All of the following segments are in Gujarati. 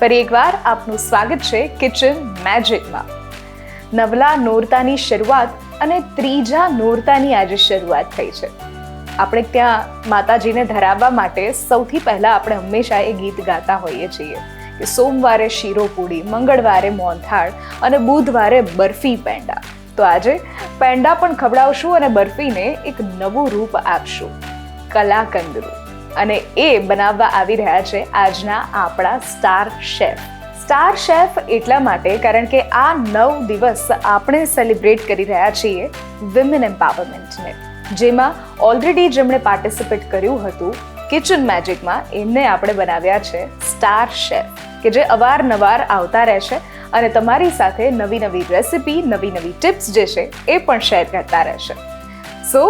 ફરી એકવાર આપનું સ્વાગત છે કિચન મેજિકમાં નવલા નોરતાની શરૂઆત અને ત્રીજા નોરતાની આજે શરૂઆત થઈ છે. આપણે ત્યાં માતાજીને ધરાવવા માટે સૌથી પહેલા આપણે હંમેશા એ ગીત ગાતા હોઈએ છીએ કે સોમવારે શીરોપૂડી, મંગળવારે મોહનથાળ અને બુધવારે બરફી પેંડા. તો આજે પેંડા પણ ખવડાવશું અને બરફીને એક નવું રૂપ આપશું. કલાકંદરું અને એ બનાવવા આવી રહ્યા છે આજના આપણા સ્ટાર શેફ સ્ટાર શેફ એટલા માટે કારણ કે આ નવ દિવસ આપણે સેલિબ્રેટ કરી રહ્યા છીએ વિમેન એમ્પાવરમેન્ટને જેમાં ઓલરેડી જેમણે પાર્ટિસિપેટ કર્યું હતું કિચન મેજિકમાં એમને આપણે બનાવ્યા છે સ્ટાર શેફ કે જે અવારનવાર આવતા રહેશે અને તમારી સાથે નવી નવી રેસિપી નવી નવી ટિપ્સ જે છે એ પણ શેર કરતા રહેશે સો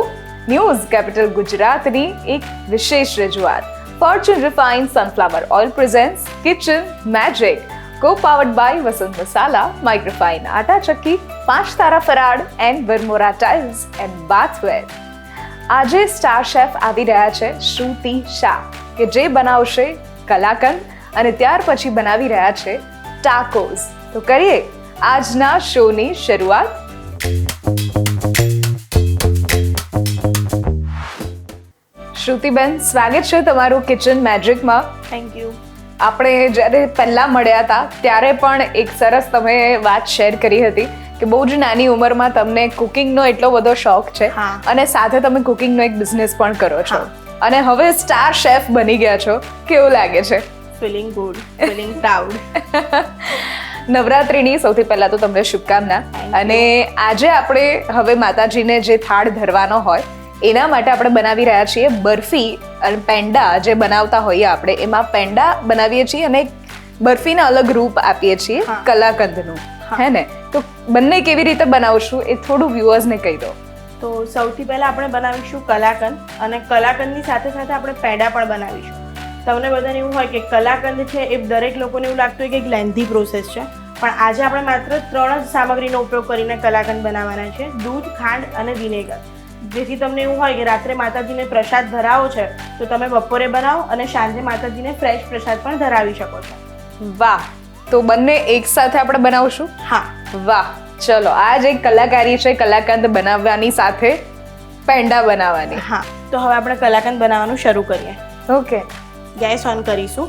ન્યૂઝ કેપિટલ ગુજરાતની એક વિશેષ રજૂઆત. Fortune refined sunflower oil presents kitchen magic co powered by Vasant Masala microfine આટા ચક્કી પાંચ તારા farad and Varmora tiles and bathware આજે સ્ટાર શેફ આવી રહ્યા છે શ્રુતિ શાહ કે જે બનાવશે કલાકંદ અને ત્યાર પછી બનાવી રહ્યા છે ટાકોઝ તો કરીએ આજના શોની શરૂઆત. શ્રુતિબેન સ્વાગત છે તમારું કિચન મેજિકમાં થેન્ક યુ આપણે જ્યારે પહેલાં મળ્યા હતા ત્યારે પણ એક સરસ તમે વાત શેર કરી હતી કે બહુ જ નાની ઉંમરમાં તમને કુકિંગનો એટલો બધો શોખ છે અને સાથે તમે કુકિંગનો એક બિઝનેસ પણ કરો છો. અને હવે સ્ટાર શેફ બની ગયા છો. કેવું લાગે છે? ફિલિંગ ગુડ ફિલિંગ પ્રાઉડ નવરાત્રિની સૌથી પહેલાં તો તમને શુભકામના. અને આજે આપણે હવે માતાજીને જે થાળ ધરવાનો હોય એના માટે આપણે બનાવી રહ્યા છીએ બરફી અને પેંડા જે બનાવતા હોઈએ આપણે. એમાં પેંડા બનાવીએ છીએ અને બરફીના અલગ રૂપ આપીએ છીએ કલાકંદનું. હે. ને? તો બંને કેવી રીતે બનાવશું એ થોડું વ્યુઅર્સને કહી દો. તો સૌથી પહેલાં આપણે બનાવીશું કલાકંદ અને કલાકંદની સાથે સાથે આપણે પેંડા પણ બનાવીશું. તમને બધાને એવું હોય કે કલાકંદ છે એ દરેક લોકોને એવું લાગતું હોય કે એક લેન્ધી પ્રોસેસ છે. પણ આજે આપણે માત્ર ત્રણ જ સામગ્રીનો ઉપયોગ કરીને કલાકંદ બનાવવાના છે. દૂધ ખાંડ અને વિનેગર. જેથી તમને એવું હોય કે રાત્રે માતાજીને પ્રસાદ ધરાવો છે તો તમે બપોરે બનાવો અને સાંજે માતાજીને ફ્રેશ પ્રસાદ પણ ધરાવી શકો છો. વાહ તો બંને એક સાથે આપણે બનાવશું? હા. વાહ ચલો આ જ એક કલાકારી છે કલાકંદ બનાવવાની સાથે પેંડા બનાવવાની. હા તો હવે આપણે કલાકંદ બનાવવાનું શરૂ કરીએ. ઓકે. ગેસ ઓન કરીશું.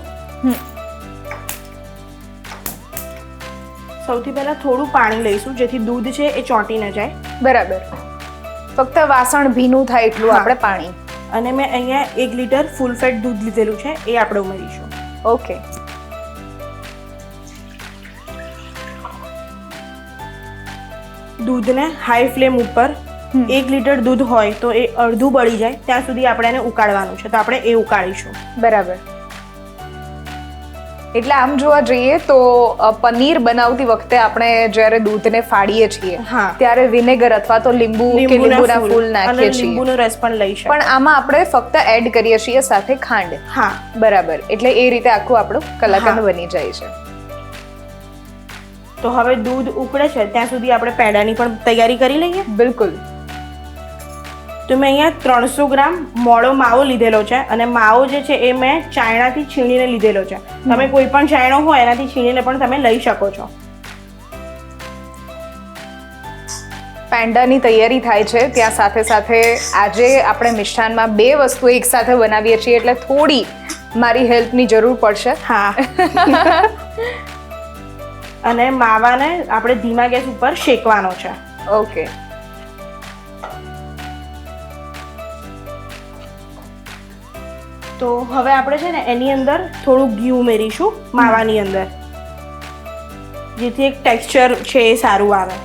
સૌથી પહેલા થોડું પાણી લઈશું જેથી દૂધ છે એ ચોંટી ન જાય. બરાબર. ફક્ત વાસણ ભીનું થાય એટલું આપણે પાણી. અને મેં અહીંયા એક લીટર ફૂલ ફેટ દૂધ લીધેલું છે એ આપણે ઉમેરીશું. ઓકે. દૂધને હાઈ ફ્લેમ ઉપર એક લીટર દૂધ હોય તો એ અડધું બળી જાય ત્યાં સુધી આપણે એને ઉકાળવાનું છે તો આપણે એ ઉકાળીશું. બરાબર. એટલે આમ જોવા જઈએ તો પનીર બનાવતી વખતે આપણે જ્યારે દૂધને ફાડીએ છીએ ત્યારે વિનેગર અથવા તો લીંબુ કે લીંબુના ફૂલ નાખીએ છીએ. લીંબુનો રસ પણ લઈ પણ આમાં આપણે ફક્ત એડ કરીએ છીએ સાથે ખાંડ. હા. બરાબર. એટલે એ રીતે આખું આપણું કલાકંદ બની જાય છે. તો હવે દૂધ ઉકળે છે ત્યાં સુધી આપણે પેંડાની પણ તૈયારી કરી લઈએ? બિલકુલ. તો મેં અહીંયા ત્રણસો ગ્રામ મોળો માવો લીધેલો છે અને માવો જે છે એ મેં ચાયણાથી છીણીને લીધેલો છે. તમે કોઈ પણ ચાયણો હોય એનાથી છીણીને પણ તમે લઈ શકો છો. પેંડાની તૈયારી થાય છે. ત્યાં સાથે સાથે આજે આપણે મિષ્ટાનમાં બે વસ્તુ એકસાથે બનાવીએ છીએ એટલે થોડી મારી હેલ્પની જરૂર પડશે. હા. અને માવાને આપણે ધીમા ગેસ ઉપર શેકવાનો છે. ઓકે. તો હવે આપણે છે ને એની અંદર થોડું ઘી ઉમેરીશું માવાની અંદર. જેથી એક ટેક્સચર છે એ સારું આવે.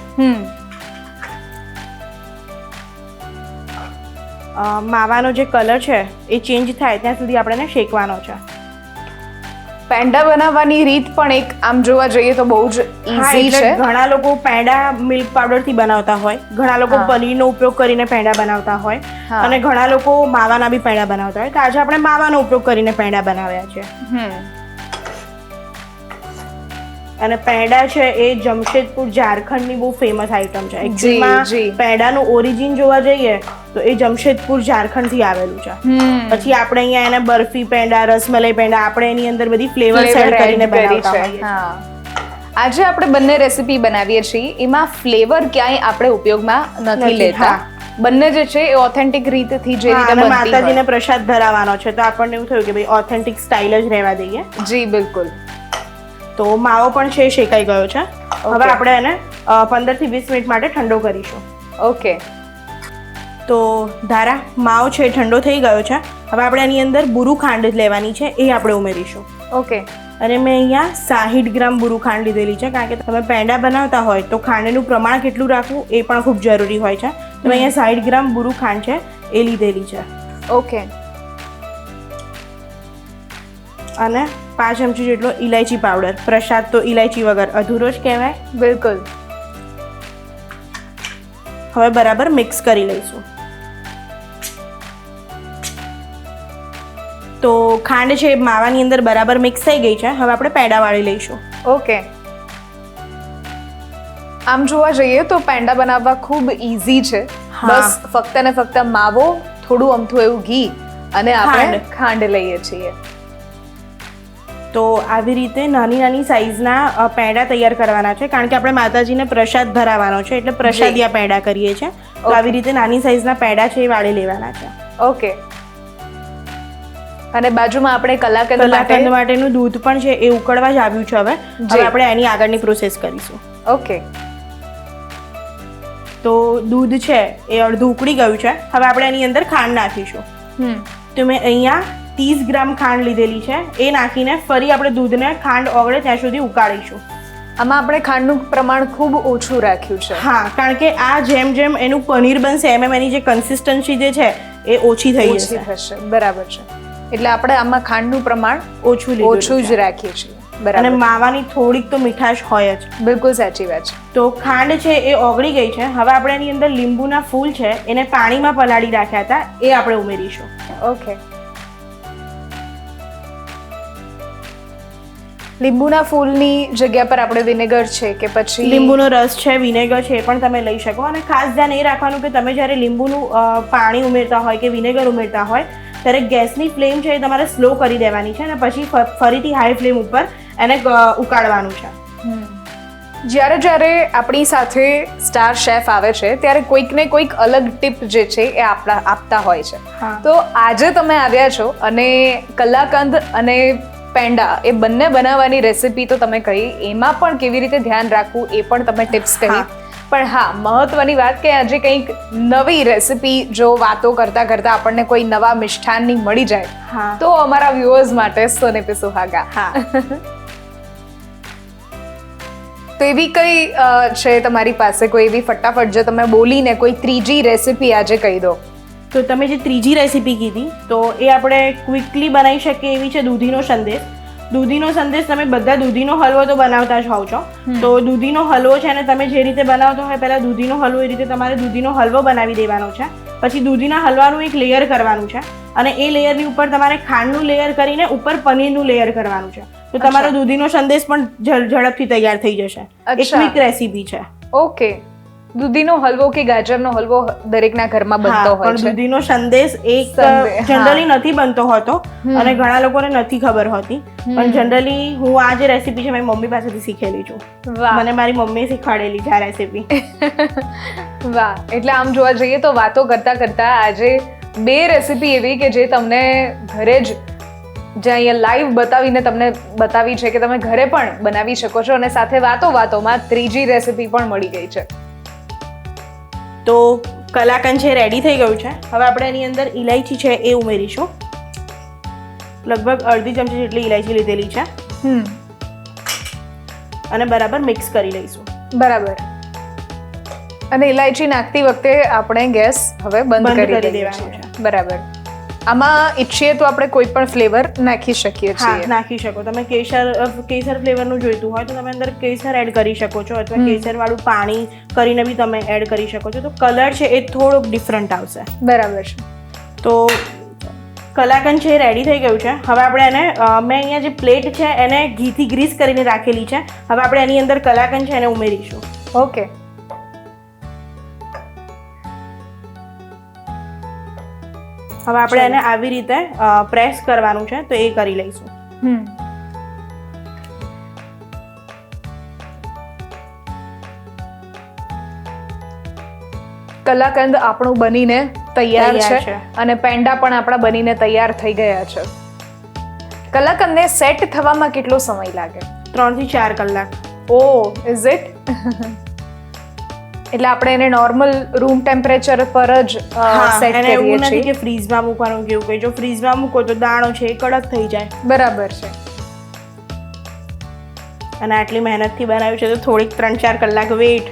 માવાનો જે કલર છે એ ચેન્જ થાય ત્યાં સુધી આપણે શેકવાનો છે. પેંડા બનાવવાની રીત પણ એક આમ જોવા જઈએ તો બહુ જ ઈઝી છે. ઘણા લોકો પેંડા મિલ્ક પાવડરથી બનાવતા હોય. ઘણા લોકો પનીર પનીરનો ઉપયોગ કરીને પેંડા બનાવતા હોય. અને ઘણા લોકો માવાના બી પેંડા બનાવતા હોય. તો આજે આપણે માવાનો ઉપયોગ કરીને પેંડા બનાવ્યા છે. હમ. અને પેંડા છે એ જમશેદપુર ઝારખંડની બહુ ફેમસ આઈટમ છે. એકચ્યુઅલીમાં નું પેંડાનું ઓરિજિન જોવા જઈએ તો એ જમશેદપુર ઝારખંડથી આવેલું છે. પછી આપણે અહીંયા એને બરફી પેંડા રસમલાઈ પેંડા આપણે એની અંદર બધી ફ્લેવર એડ કરીને બનાવતા. હોઈએ આજે આપણે બંને રેસીપી બનાવીએ છીએ. એમાં ફ્લેવર ક્યાંય આપણે ઉપયોગમાં નથી લેતા. બંને જે છે એ ઓથેન્ટિક રીતથી જે રીતે બનતી માતાજીને પ્રસાદ ધરાવવાનો છે. તો આપણને એવું થયું કે ભાઈ ઓથેન્ટિક સ્ટાઇલ જ રહેવા દઈએ. જી બિલકુલ. તો માવો પણ છે શેકાઈ ગયો છે. હવે આપણે એને પંદરથી વીસ મિનિટ માટે ઠંડો કરીશું. ઓકે તો ધારા માવો છે ઠંડો થઈ ગયો છે. હવે આપણે એની અંદર બુરુ ખાંડ લેવાની છે એ આપણે ઉમેરીશું. ઓકે અને મેં અહીંયા સાહીઠ ગ્રામ બુરુ ખાંડ લીધેલી છે કારણ કે તમે પેંડા બનાવતા હોય તો ખાંડનું પ્રમાણ કેટલું રાખવું એ પણ ખૂબ જરૂરી હોય છે. તો મેં અહીંયા સાહીઠ ગ્રામ બુરુ ખાંડ છે એ લીધેલી છે. ઓકે અને પાંચ ચમચી જેટલો ઇલાયચી પાવડર. પ્રસાદ તો ઇલાયચી વગર અધૂરો જ કહેવાય. બિલકુલ. હવે બરાબર મિક્સ કરી લઈશું. તો ખાંડ છે માવાની અંદર બરાબર મિક્સ થઈ ગઈ છે. હવે આપણે પેંડા વાળી લઈશું. ઓકે. આમ જોવા જઈએ તો પેંડા બનાવવા ખૂબ ઈઝી છે. બસ ફક્ત ને ફક્ત માવો થોડું અમથું એવું ઘી અને આપણે ખાંડ. લઈએ છીએ. તો આવી રીતે નાની નાની સાઈઝના અ, પેંડા તૈયાર કરવાના છે. કારણ કે આપણે માતાજીને પ્રસાદ ધરાવવાનો છે એટલે પ્રસાદિયા પેંડા કરીએ છીએ. તો આવી રીતે નાની સાઈઝના પેંડા છે એ વાળી લેવાના છે. ઓકે. અને બાજુમાં આપણે કલાકંદ કલાકંદ માટેનું દૂધ પણ છે એ ઉકળવા જ આવ્યું છે હવે. જે. હવે આપણે એની આગળની પ્રોસેસ કરીશું. ઓકે. તો દૂધ છે એ અડધું ઉકળી ગયું છે. હવે આપણે એની અંદર ખાંડ નાખીશું. તો મેં અહીંયા ત્રીસ ગ્રામ ખાંડ લીધેલી છે. એ નાખીને ફરી આપણે દૂધને ખાંડ ઓગળે ત્યાં સુધી ઉકાળીશું. આમાં આપણે ખાંડનું પ્રમાણ ખૂબ ઓછું રાખ્યું છે. હા કારણ કે આ જેમ જેમ એનું પનીર બનશે એમ એમ એની જે કન્સિસ્ટન્સી જે છે એ ઓછી થઈ જશે. થશે. બરાબર છે. એટલે આપણે આમાં ખાંડનું પ્રમાણ ઓછું ઓછું જ રાખીએ છીએ. અને માવાની થોડીક તો મીઠાશ હોય જ. બિલકુલ સાચી વાત છે. તો ખાંડ છે એ ઓગળી ગઈ છે. હવે આપણે એની અંદર લીંબુના ફૂલ છે એને પાણીમાં પલાળી રાખ્યા હતા એ આપણે ઉમેરીશું. ઓકે. લીંબુના ફૂલની જગ્યા પર આપણે વિનેગર છે કે પછી લીંબુનો રસ છે વિનેગર છે એ પણ તમે લઈ શકો. અને ખાસ ધ્યાન એ રાખવાનું કે તમે જ્યારે લીંબુનું પાણી ઉમેરતા હોય કે વિનેગર ઉમેરતા હોય ત્યારે ગેસની ફ્લેમ છે એ તમારે સ્લો કરી દેવાની છે અને પછી ફરીથી હાઈ ફ્લેમ ઉપર એને ઉકાળવાનું છે. જ્યારે જ્યારે આપણી સાથે સ્ટાર શેફ આવે છે ત્યારે કોઈક ને કોઈક અલગ ટીપ જે છે એ આપણા આપતા હોય છે. તો આજે તમે આવ્યા છો અને કલાકંદ અને પેંડા એ બંને બનાવવાની રેસીપી તો તમે કહી એમાં પણ કેવી રીતે ધ્યાન રાખવું એ પણ તમે ટિપ્સ કહી પણ હા મહત્વની વાત કે આજે કંઈક નવી રેસીપી જો વાતો કરતા કરતા આપણને કોઈ નવા મિષ્ઠાનની મળી જાય તો અમારા વ્યુઅર્સ માટે સોને પે સુહાગા હા. તો એવી કઈ છે તમારી પાસે કોઈ એવી ફટાફટ જે તમે બોલીને કોઈ ત્રીજી રેસીપી આજે કહી દો? તો તમે જે ત્રીજી રેસીપી કીધી તો એ આપણે ક્વિકલી બનાવી શકીએ એવી છે દૂધીનો સંદેશ. દૂધીનો સંદેશ તમે બધા દૂધીનો હલવો તો બનાવતા જ હોવ છો. તો દૂધીનો હલવો છે અને તમે જે રીતે બનાવતો હોય પહેલાં દૂધીનો હલવો એ રીતે તમારે દૂધીનો હલવો બનાવી દેવાનો છે. પછી દૂધીના હલવાનું એક લેયર કરવાનું છે અને એ લેયરની ઉપર તમારે ખાંડનું લેયર કરીને ઉપર પનીરનું લેયર કરવાનું છે. તો તમારો દૂધીનો સંદેશ પણ ઝડપથી તૈયાર થઈ જશે. એક ક્વિક રેસીપી છે. ઓકે દૂધીનો હલવો કે ગાજરનો હલવો દરેકના ઘરમાં બનતો હોય પણ છે. દૂધીનો સંદેશ એક જનરલી નથી બનતો હોતો અને ઘણા લોકોને નથી ખબર હોતી. પણ જનરલી હું આ જે રેસીપી છે મારી મમ્મી પાસેથી શીખેલી છું. વાહ. મને મારી મમ્મીએ શીખવાડેલી છે આ રેસીપી વાહ. એટલે આમ જોવા જઈએ તો વાતો કરતા કરતા આજે બે રેસીપી એવી કે જે તમને ઘરે જ જે અહીંયા લાઈવ બતાવીને તમને બતાવી છે કે તમે ઘરે પણ બનાવી શકો છો અને સાથે વાતો વાતોમાં ત્રીજી રેસીપી પણ મળી ગઈ છે. તો કલાકંદ છે રેડી થઈ ગયું છે. હવે આપણે એની અંદર ઇલાયચી છે એ ઉમેરીશું. લગભગ અડધી ચમચી જેટલી ઇલાયચી લીધેલી છે. હમ. અને બરાબર મિક્સ કરી લઈશું. બરાબર. અને ઇલાયચી નાખતી વખતે આપણે ગેસ હવે બંધ કરી દેવાનો છે. બરાબર. આમાં ઈચ્છીએ તો આપણે કોઈ પણ ફ્લેવર નાખી શકીએ છીએ. નાખી શકો. તમે કેસર કેસર ફ્લેવરનું જોઈતું હોય તો તમે અંદર કેસર એડ કરી શકો છો અથવા કેસર વાળું પાણી કરીને બી તમે એડ કરી શકો છો. તો કલર છે એ થોડોક ડિફરન્ટ આવશે. બરાબર છે. તો કલાકંદ છે એ રેડી થઈ ગયું છે. હવે આપણે એને મેં અહીંયા જે પ્લેટ છે એને ઘીથી ગ્રીસ કરીને રાખેલી છે. હવે આપણે એની અંદર કલાકંદ છે એને ઉમેરીશું. ઓકે હવે આપણે એને આવી રીતે પ્રેસ કરવાનું છે તો એ કરી લઈશું. હમ. કલાકંદ આપણું બનીને તૈયાર છે. અને પેંડા પણ આપણા બનીને તૈયાર થઈ ગયા છે. કલાકંદને સેટ થવામાં કેટલો સમય લાગે? ત્રણથી ચાર કલાક. ઓ ઇઝ ઇટ એટલે આપણે એને નોર્મલ રૂમ ટેમ્પરેચર પર જ સેટ કરીએ છીએ એવું નથી કે ફ્રીઝમાં મૂકવાનું કેવું કે જો ફ્રીઝમાં મૂકો તો દાણો છે એ કડક થઈ જાય. બરાબર છે. અને આટલી મહેનતથી બનાવ્યું છે તો થોડીક ત્રણ ચાર કલાક વેઇટ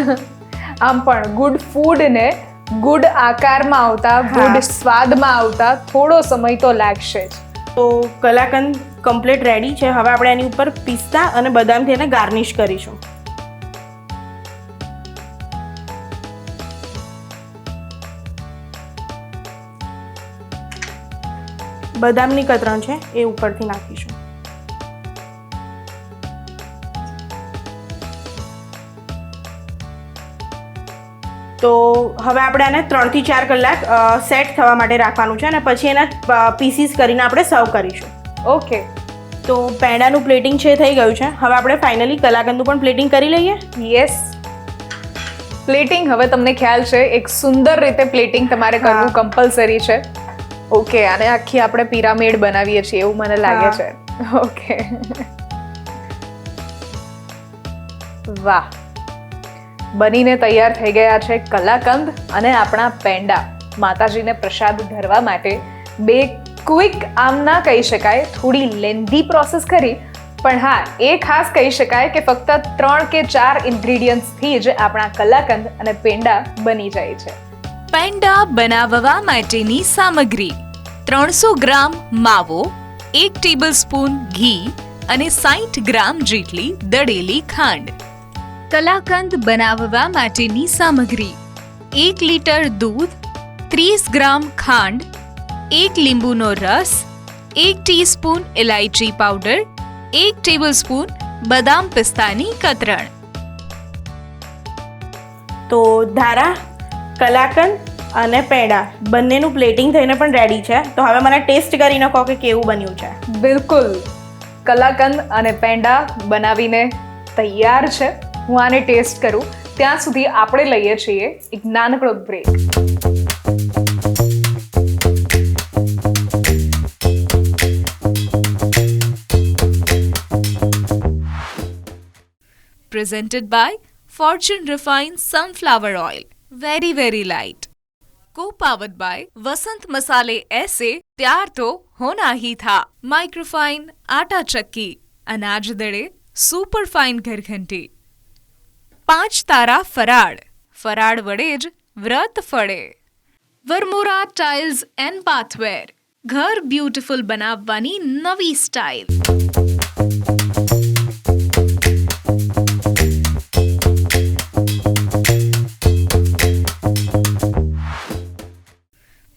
આમ પણ ગુડ ફૂડને ગુડ આકારમાં આવતા ગુડ સ્વાદમાં આવતા થોડો સમય તો લાગશે જ. તો કલાકંદ કમ્પ્લીટ રેડી છે. હવે આપણે એની ઉપર પિસ્તા અને બદામથી એને ગાર્નિશ કરીશું. બદામની કતરણ છે એ ઉપરથી નાખીશું. તો હવે આપણે આને ત્રણથી ચાર કલાક સેટ થવા માટે રાખવાનું છે અને પછી એના પીસીસ કરીને આપણે સર્વ કરીશું. ઓકે. તો પેંડાનું પ્લેટિંગ છે થઈ ગયું છે. હવે આપણે ફાઇનલી કલાકંદનું પણ પ્લેટિંગ કરી લઈએ. યસ પ્લેટિંગ હવે તમને ખ્યાલ છે એક સુંદર રીતે પ્લેટિંગ તમારે. કરવું કમ્પલસરી છે. ઓકે અને આખી આપણે પિરામિડ બનાવીએ છીએ એવું મને લાગે છે. ઓકે. વાહ. બનીને તૈયાર થઈ ગયા છે કલાકંદ અને આપણા પેંડા. માતાજીને પ્રસાદ ધરવા માટે બે ક્વિક આમ ના કહી શકાય થોડી લેન્ધી પ્રોસેસ કરી પણ હા એ ખાસ કહી શકાય કે ફક્ત ત્રણ કે ચાર ઇન્ગ્રીડિયન્ટ્સથી જ આપણા કલાકંદ અને પેંડા બની જાય છે. પેંડા બનાવવા માટેની સામગ્રી. ત્રણસો ગ્રામ માવો, એક ટેબલસ્પૂન ઘી અને સાઠ ગ્રામ જેટલી દળેલી ખાંડ. કલાકંદ બનાવવા માટેની સામગ્રી. એક લીટર દૂધ, ત્રીસ ગ્રામ ખાંડ, એક લીંબુનો રસ, એક ટીસ્પૂન ઇલાયચી પાવડર, એક ટેબલસ્પૂન બદામ પિસ્તાની કતરણ. તો ધારા કલાકંદ અને પેંડા. બંનેનું પ્લેટિંગ થઈને પણ રેડી છે. તો હવે મને ટેસ્ટ કરીને કહો કે કેવું બન્યું છે. બિલકુલ. કલાકંદ અને પેંડા બનાવીને તૈયાર છે. હું આને ટેસ્ટ કરું. ત્યાં સુધી આપણે લઈએ છીએ એક નાનકડો break presented by Fortune Refined Sunflower Oil. Very very light co powered by Vasant Masale એસે ત્યાર તો હોના હી થા માઇક્રોફાઇન આટા ચક્કી અનાજ દળે સુપર સુપરફાઇન ઘરઘંટી પાંચ તારા ફરાળ ફરાળ વડે જ વ્રત ફળે વરમોરા ટાઇલ્સ એન્ડ બાથવેર ઘર બ્યુટીફુલ બનાવવાની નવી style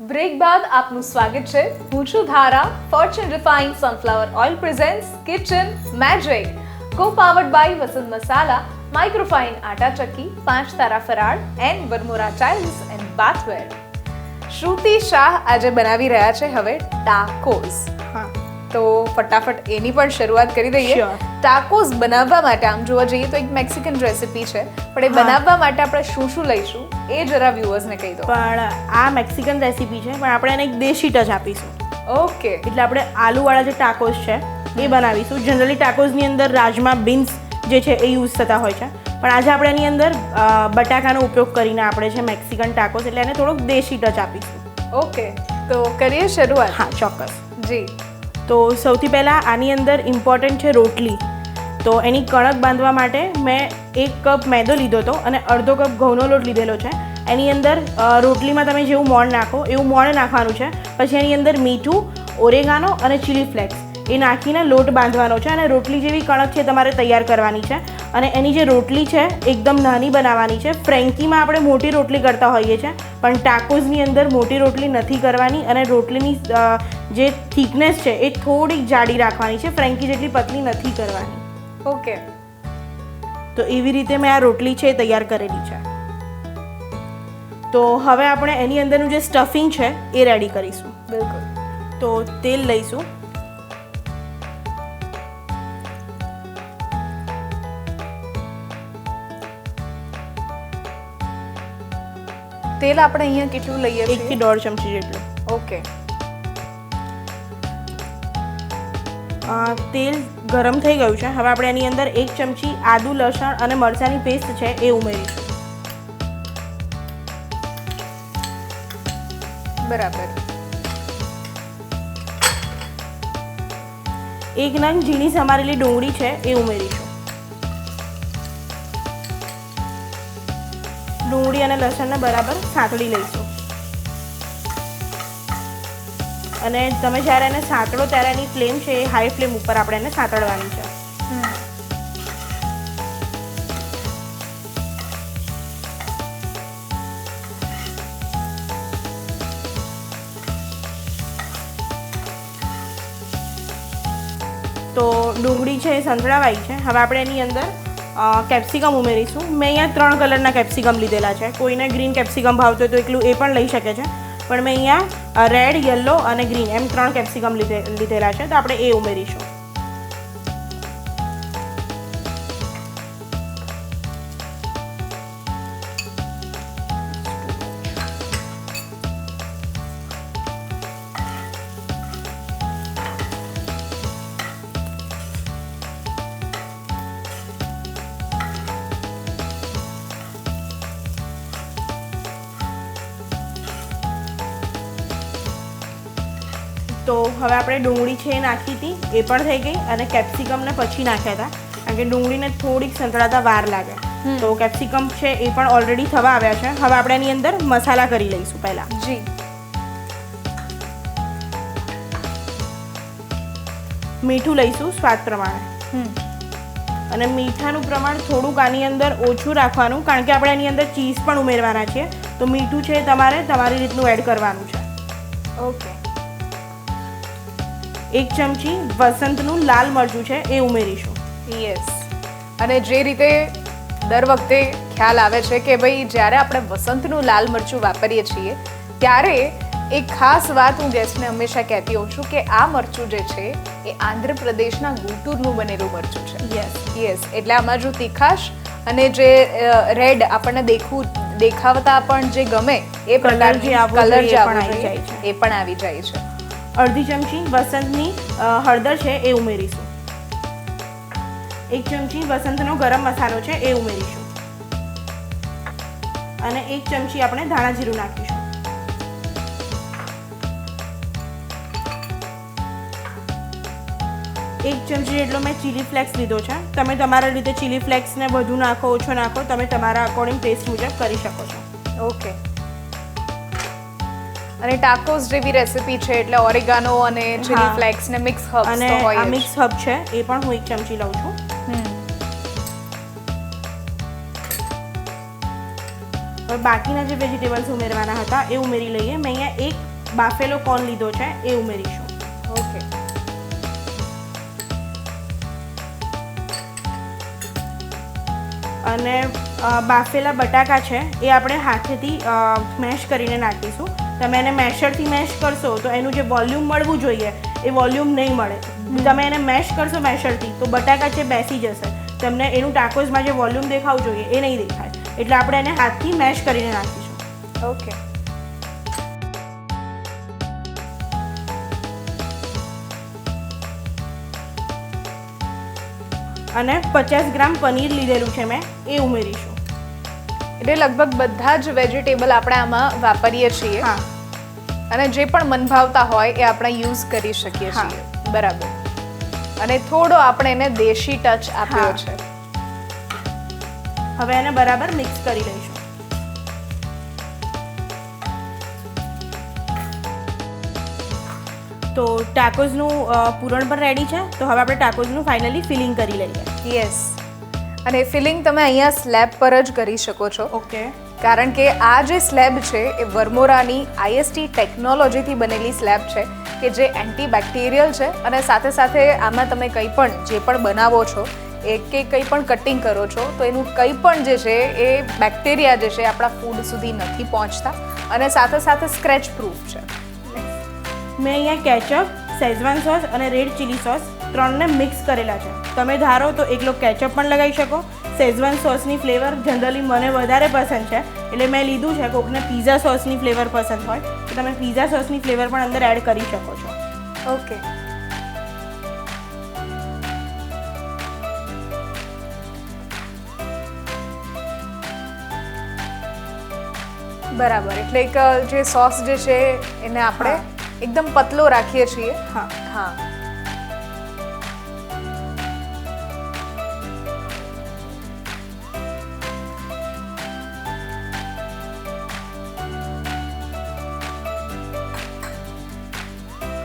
બ્રેક બાદ આપનું સ્વાગત છે. હું છું Dhara Fortune refined sunflower oil presents kitchen magic co powered by Vasant Masala microfine atta ચક્કી પાંચ તારા ફરાળ and Varmora tiles and bathware Shruti Shah આજે બનાવી રહ્યા છે હવે ટાકોઝ હા. તો ફટાફટ એની પણ શરૂઆત કરી દઈએ. ટાકોઝ બનાવવા માટે આમ જોવા જઈએ તો એક મેક્સિકન રેસિપી છે. પણ એ બનાવવા માટે આપણે શું શું લઈશું? એ જરા વ્યુઅર્સને કહી દો. પણ આ મેક્સિકન રેસીપી છે પણ આપણે એને એક દેશી ટચ આપીશું. ઓકે એટલે આપણે આલુવાળા જે ટાકોસ છે એ બનાવીશું. જનરલી ટાકોસની અંદર રાજમા બીન્સ જે છે એ યુઝ થતા હોય છે. પણ આજે આપણે એની અંદર બટાકાનો ઉપયોગ કરીને આપણે છે મેક્સિકન ટાકોસ એટલે એને થોડોક દેશી ટચ આપીશું. ઓકે તો કરીએ શરૂઆત? હા ચોક્કસ. જી. તો સૌથી પહેલાં આની અંદર ઇમ્પોર્ટન્ટ છે રોટલી. તો એની કણક બાંધવા માટે મેં એક કપ મેદો લીધો હતો અને અડધો કપ ઘઉંનો લોટ લીધેલો છે. એની અંદર રોટલીમાં તમે જેવું મોણ નાખો, એવું મોણ નાખવાનું છે. પછી એની અંદર મીઠું, ઓરેગાનો અને ચીલી ફ્લેક્સ એ નાખીને લોટ બાંધવાનો છે અને રોટલી જેવી કણક છે તમારે તૈયાર કરવાની છે. અને એની જે રોટલી છે એકદમ નાની બનાવવાની છે. ફ્રેન્કીમાં આપણે મોટી રોટલી કરતા હોઈએ છીએ, પણ ટાકોઝની અંદર મોટી રોટલી નથી કરવાની અને રોટલીની જે થિકનેસ છે એ થોડીક જાડી રાખવાની છે. ફ્રેન્કી જેટલી પતલી નથી કરવાની. ઓકે. તો એવી રીતે મેં આ રોટલી છે એ તૈયાર કરેલી છે. તો હવે આપણે એની અંદરનું જે સ્ટફિંગ છે એ રેડી કરીશું. બિલકુલ. તો તેલ લઈશું. તેલ આપણે અહીંયા કેટલું લઈએ એકથી દોઢ ચમચી જેટલું. ઓકે. તેલ ગરમ થઈ ગયું છે. હવે આપણે એની અંદર એક ચમચી આદુ, લસણ અને મરચાંની પેસ્ટ છે એ ઉમેરીશું. બરાબર. એક નંગ ઝીણી સમારેલી ડુંગળી છે એ ઉમેરીશું. ડુંગળી અને લસણને બરાબર સાંકળી લઈશું. અને તમે જ્યારે એને સાંતળો ત્યારે એની ફ્લેમ છે એ હાઈ ફ્લેમ ઉપર આપણે એને સાંતળવાની છે. તો ડુંગળી છે એ સંતળાવાઈ છે. હવે આપણે એની અંદર કેપ્સિકમ ઉમેરીશું. મેં અહીંયા ત્રણ કલરના કેપ્સિકમ લીધેલા છે. કોઈને ગ્રીન કેપ્સિકમ ભાવતો હોય તો એકલું એ પણ લઈ શકે છે. પણ મેં અહીંયા રેડ યલો અને ગ્રીન એમ ત્રણ કેપ્સિકમ લીધે લીધેલા છે. તો આપણે એ ઉમેરીશું. આપણે ડુંગળી છે એ નાખી હતી એ પણ થઈ ગઈ અને કેપ્સિકમને પછી નાખ્યા હતા. કારણ કે ડુંગળીને થોડીક સંતળાતા વાર લાગે. તો કેપ્સિકમ છે એ પણ ઓલરેડી થવા આવ્યા છે. હવે આપણે એની અંદર મસાલા કરી લઈશું પહેલાં. જી. મીઠું લઈશું સ્વાદ પ્રમાણે. હમ. અને મીઠાનું પ્રમાણ થોડુંક આની અંદર ઓછું રાખવાનું કારણ કે આપણે એની અંદર ચીઝ પણ ઉમેરવાના છીએ. તો મીઠું છે તમારે તમારી રીતનું એડ કરવાનું છે. ઓકે. એક ચમચી વસંતનું લાલ મરચું છે એ ઉમેરીશું. યસ અને જે રીતે દર વખતે ખ્યાલ આવે છે કે ભાઈ જ્યારે આપણે વસંતનું લાલ મરચું વાપરીએ છીએ ત્યારે એક ખાસ વાત હું ગેસ્ટને હંમેશા કહેતી હોઉં છું કે આ મરચું જે છે એ આંધ્રપ્રદેશના ગુંટૂરનું બનેલું મરચું છે. યસ યસ એટલે આમાં જો તીખાશ અને જે રેડ આપણને દેખવું દેખાવતા પણ જે ગમે એ પ્રકારની કલર જે એ પણ આવી જાય છે. અડધી ચમચી વસંતની હળદર છે એ ઉમેરીશું. એક ચમચી વસંતનો ગરમ મસાલો છે એ ઉમેરીશું. અને એક ચમચી આપણે ધાણા જીરું નાખીશું. એક ચમચી જેટલો મેં ચીલી ફ્લેક્સ લીધો છે. તમે તમારા રીતે ચીલી ફ્લેક્સને વધુ નાખો, ઓછો નાખો, તમે તમારા અકોર્ડિંગ ટેસ્ટ મુજબ કરી શકો છો. ઓકે અને ટાકોસ જેવી રેસિપી છે એટલે ઓરેગાનો અને ચીલી. ફ્લેક્સ ને મિક્સ હર્બ્સ અને આ મિક્સ હબ છે એ પણ હું એક ચમચી લઉં છું. હવે બાકીના જે વેજીટેબલ્સ ઉમેરવાના હતા એ ઉમેરી લઈએ. મેં અહીંયા એક બાફેલો કોર્ન લીધો છે એ ઉમેરીશું. ઓકે અને બાફેલા બટાકા છે એ આપણે હાથેથી મેશ કરીને નાખીશું. તમે એને મેશરથી મેશ કરશો તો એનું જે વોલ્યુમ મળવું જોઈએ એ વોલ્યુમ નહીં મળે. તમે એને મેશ કરશો મેશરથી તો બટાકા છે બેસી જશે. તમને એનું ટાકોઝમાં જે વોલ્યુમ દેખાવું જોઈએ એ નહીં દેખાય. એટલે આપણે એને હાથથી મેશ કરીને નાખીશું ઓકે. અને પચાસ ગ્રામ પનીર લીધેલું છે મેં એ ઉમેરીશું. એટલે લગભગ બધા જ વેજીટેબલ આપણે આમાં વાપરીએ છીએ. હા. અને જે પણ મનભાવતા હોય એ આપણે યુઝ કરી શકીએ. છીએ. બરાબર. અને થોડો આપણે એને દેશી ટચ આપ્યો છે. હવે એને બરાબર મિક્સ કરી લઈશું. તો ટાકોઝનું પૂરણ પણ રેડી છે. તો હવે આપણે ટાકોઝનું ફાઇનલી ફિલિંગ કરી લઈએ. યસ અને ફિલિંગ તમે અહીંયા સ્લેબ પર જ કરી શકો છો. ઓકે. કારણ કે આ જે સ્લેબ છે એ વર્મોરાની આઈએસટી ટેકનોલોજીથી બનેલી સ્લેબ છે કે જે એન્ટીબેક્ટેરિયલ છે અને સાથે સાથે આમાં તમે કંઈ પણ જે પણ બનાવો છો એ કે કંઈ પણ કટિંગ કરો છો તો એનું કંઈ પણ જે છે એ બેક્ટેરિયા જે છે આપણા ફૂડ સુધી નથી પહોંચતા અને સાથે સાથે સ્ક્રેચ પ્રૂફ છે. મેં અહીંયા કેચઅપ સેઝવાન સોસ અને રેડ ચીલી સોસ ત્રણને મિક્સ કરેલા છે. તમે ધારો તો એકલો કેચઅપ પણ લગાવી શકો. સેઝવાન સોસની ફ્લેવર જનરલી મને વધારે પસંદ છે. એટલે મેં લીધું છે કોકને પીઝા સોસની ફ્લેવર પસંદ હોય તો તમે પીઝા સોસની ફ્લેવર પણ અંદર એડ કરી શકો છો. ઓકે. બરાબર. એટલે એક જે સોસ જે છે એને આપણે એકદમ પતલો રાખીએ છીએ. હા. હા.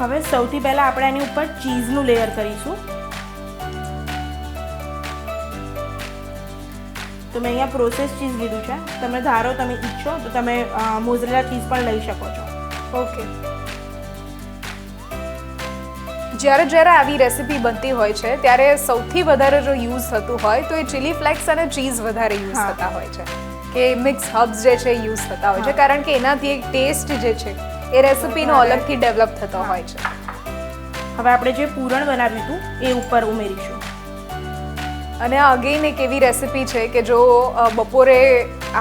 હવે સૌથી પહેલાં આપણે એની ઉપર ચીઝનું લેયર કરીશું. તો મેં અહીંયા પ્રોસેસ ચીઝ લીધું છે. તમે ધારો તમે ઈચ્છો તો તમે મોઝરેલા ચીઝ પણ લઈ શકો છો. ઓકે. જ્યારે જ્યારે આવી રેસીપી બનતી હોય છે ત્યારે સૌથી વધારે જો યુઝ થતું હોય તો એ ચીલી ફ્લેક્સ અને ચીઝ વધારે યુઝ થતા હોય છે. કે મિક્સ હબ્સ જે છે યુઝ થતા હોય છે. કારણ કે એનાથી એક ટેસ્ટ જે છે એ રેસિપીનો અલગથી ડેવલપ થતો હોય છે. હવે આપણે જે પૂરણ બનાવ્યું હતું એ ઉપર ઉમેરીશું. અને અગેન એક એવી રેસિપી છે કે જો બપોરે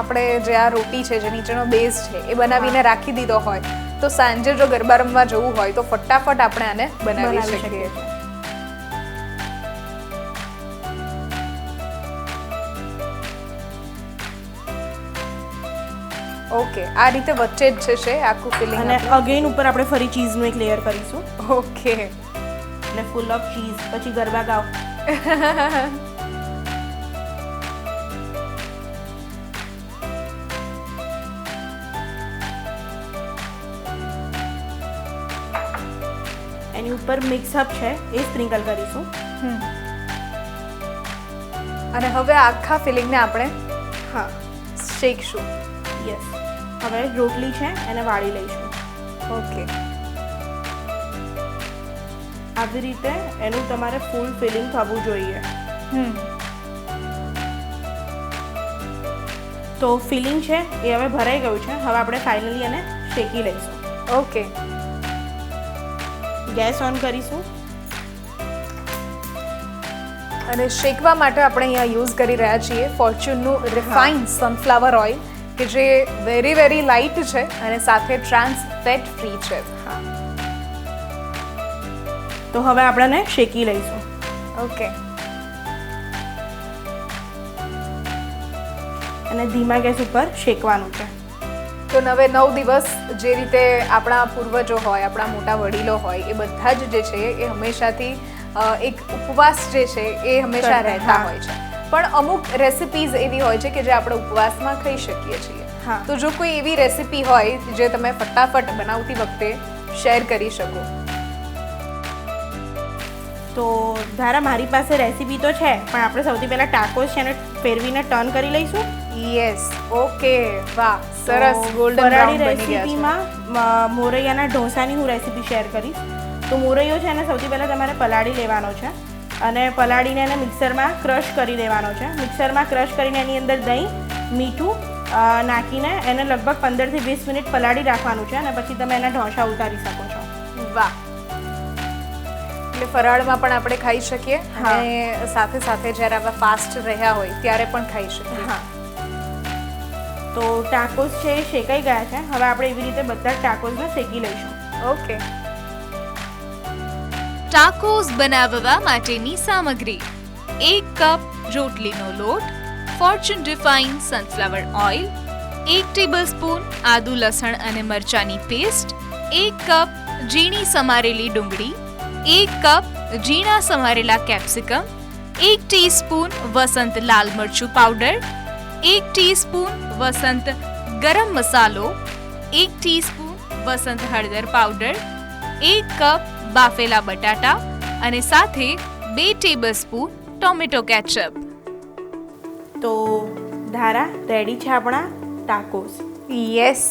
આપણે જે આ રોટી છે જે નીચેનો બેઝ છે એ બનાવીને રાખી દીધો હોય તો સાંજે જો ગરબા રમવા જવું હોય તો ફટાફટ આપણે આને બનાવી શકીએ. છીએ ઓકે આ રીતે વચ્ચે જ છે આખું ફિલિંગ અને અગેન ઉપર આપણે ફરી ચીઝનું એક લેયર કરીશું. ઓકે એટલે ફૂલ ઓફ ચીઝ પછી ગરબા ગાવ એની ઉપર મિક્સ અપ છે એ સ્પ્રિંકલ કરીશું. અને હવે આખા ફિલિંગને આપણે હા શેકશું. યસ હવે રોટલી છે એને વાળી લઈશું. ઓકે. આવી રીતે એનું તમારે ફૂલ ફિલિંગ થવું જોઈએ. હમ. તો ફિલિંગ છે એ હવે ભરાઈ ગયું છે. હવે આપણે ફાઇનલી એને શેકી લઈશું. ઓકે. ગેસ ઓન કરીશું. અને શેકવા માટે આપણે અહીંયા યુઝ કરી રહ્યા છીએ ફોર્ચ્યુનનું રિફાઇન સનફ્લાવર ઓઇલ કે જે વેરી વેરી લાઇટ છે અને સાથે ટ્રાન્સ ફેટ ફ્રી છે. હા. તો હવે આપણે શેકી લઈશું. ઓકે અને ધીમા ગેસ ઉપર શેકવાનું છે. તો નવે નવ દિવસ જે રીતે આપણા પૂર્વજો હોય આપણા મોટા વડીલો હોય એ બધા જ જે છે એ હંમેશાથી એક ઉપવાસ જે છે એ હંમેશા રહેતા હોય છે. પણ અમુક રેસિપીઝ એવી હોય છે કે જે આપણે ઉપવાસમાં ખાઈ શકીએ છીએ. હા. તો જો કોઈ એવી રેસિપી હોય જે તમે ફટાફટ બનાવતી વખતે શેર કરી શકો. તો ધારા મારી પાસે રેસીપી તો છે પણ આપણે સૌથી પહેલાં ટાકોસ છે એને ફેરવીને ટર્ન કરી લઈશું. યસ ઓકે વાહ સરસ ગોલ્ડન બ્રાઉન રેસીપીમાં મોરૈયાના ઢોસાની હું રેસીપી શેર કરીશ. તો મોરૈયો છે એને સૌથી પહેલાં તમારે પલાળી લેવાનો છે. અને પલાળીને એને મિક્સરમાં ક્રશ કરી દેવાનો છે. મિક્સરમાં ક્રશ કરીને એની અંદર દહીં મીઠું નાખીને એને લગભગ પંદરથી વીસ મિનિટ પલાળી રાખવાનું છે અને પછી તમે એના ઢોસા ઉતારી શકો છો. વાહ. એટલે ફરાળમાં પણ આપણે ખાઈ શકીએ અને સાથે સાથે જ્યારે આવા ફાસ્ટ રહ્યા હોય ત્યારે પણ ખાઈ શકીએ. હા. તો ટાકોસ છે એ શેકાઈ ગયા છે. હવે આપણે એવી રીતે બધા ટાકોસને શેકી લઈશું. ઓકે ટાકોઝ બનાવવા માટેની સામગ્રી. એક કપ રોટલીનો લોટ ફોર્ચ્યુન રિફાઇન સનફ્લાવર ઓઇલ એક ટેબલસ્પૂન આદુ લસણ અને મરચાની પેસ્ટ એક કપ ઝીણી સમારેલી ડુંગળી, એક કપ ઝીણા સમારેલા કેપ્સિકમ એક ટીસ્પૂન વસંત લાલ મરચું પાવડર એક ટીસ્પૂન વસંત ગરમ મસાલો, એક ટીસ્પૂન વસંત હળદર પાવડર એક કપ બાફેલા બટાટા અને સાથે બે ટેબલસ્પૂન ટોમેટો કેચઅપ તો ધારા રેડી છે આપણા ટાકોસ યસ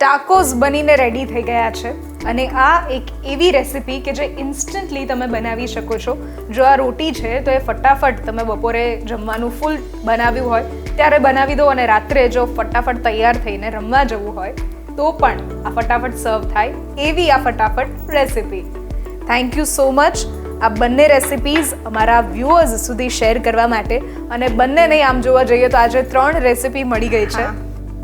ટાકોસ બનીને રેડી થઈ ગયા છે. અને આ એક એવી રેસિપી કે જે ઇન્સ્ટન્ટલી તમે બનાવી શકો છો. જો આ રોટી છે તો એ ફટાફટ તમે બપોરે જમવાનું ફૂલ બનાવ્યું હોય ત્યારે બનાવી દો અને રાત્રે જો ફટાફટ તૈયાર થઈને રમવા જવું હોય તો પણ આ ફટાફટ સર્વ થાય એવી આ ફટાફટ recipe thank you so much આ બંને રેસિપીઝ અમારા વ્યુઅર્સ સુધી શેર કરવા માટે અને બંને નહીં આમ જોવા જઈએ તો આજે ત્રણ રેસિપી મળી ગઈ છે.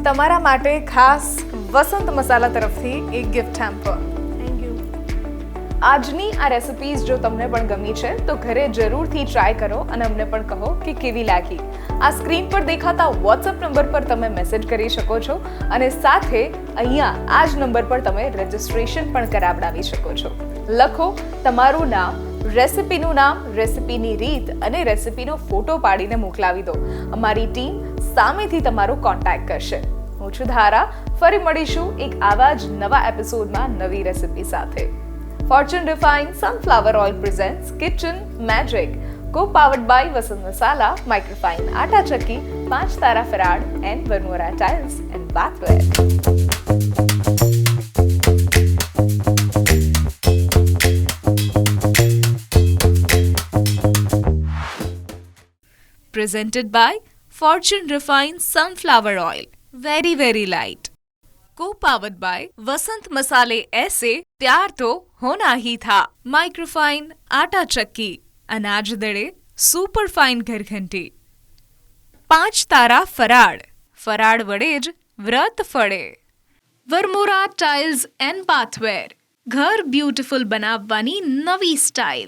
તમારા માટે ખાસ વસંત મસાલા તરફથી એક ગિફ્ટ હેમ્પર આજની આ રેસિપીઝ જો તમને પણ ગમી છે, તો ઘરે જરૂરથી ટ્રાય કરો અને અમને પણ કહો કે કેવી લાગી. આ સ્ક્રીન પર દેખાતા વોટ્સઅપ નંબર પર તમે મેસેજ કરી શકો છો અને સાથે અહીંયા આ જ નંબર પર તમે રજિસ્ટ્રેશન પણ કરાવડાવી શકો છો. લખો તમારું નામ રેસિપીનું નામ રેસિપીની રીત અને રેસિપીનો ફોટો પાડીને મોકલાવી દો. અમારી ટીમ સામેથી તમારો કોન્ટેક્ટ કરશે. હું છું ધારા. ફરી મળીશું એક આવા જ નવા એપિસોડમાં નવી રેસિપી સાથે. Fortune Refined Sunflower Oil presents Kitchen Magic, co-powered by Vasant Masala, Microfine Atta Chakki, Panch Tara Farad and Vermora Tiles and Bathware. presented by Fortune Refined Sunflower Oil. Very, very light. Co-powered by वसंत मसाले ऐसे प्यार तो होना ही था माइक्रोफाइन आटा चक्की अनाज दड़े સુપર ફાઇન ઘરઘંટી પાંચ તારા ફરાળ ફરાળ વડે જ વ્રત ફળે વરમોરા ટાઇલ્સ એન્ડ બાથવેર ઘર બ્યુટીફુલ બનાવવાની નવી સ્ટાઇલ